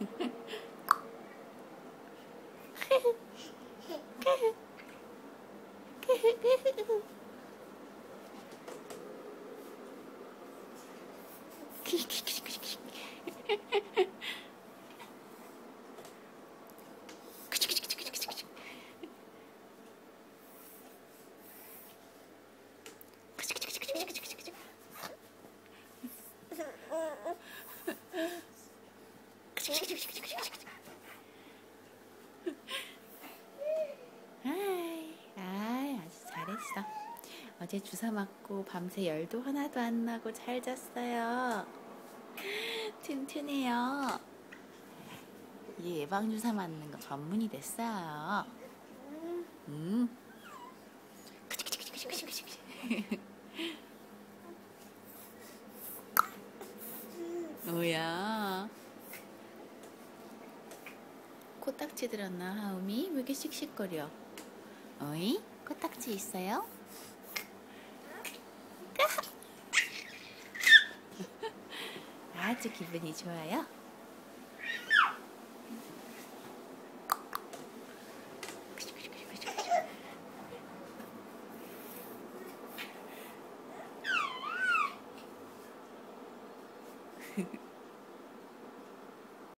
Yeah. 아이, 아이, 아주 잘했어. 어제 주사 맞고 밤새 열도 하나도 안 나고 잘 잤어요. 튼튼해요. 이제 예방주사 맞는 거 전문이 됐어요. 음. 뭐야? 코딱지 들었나 하움이? 왜 이렇게 씩씩거려? 어이? 코딱지 있어요? 아주 기분이 좋아요.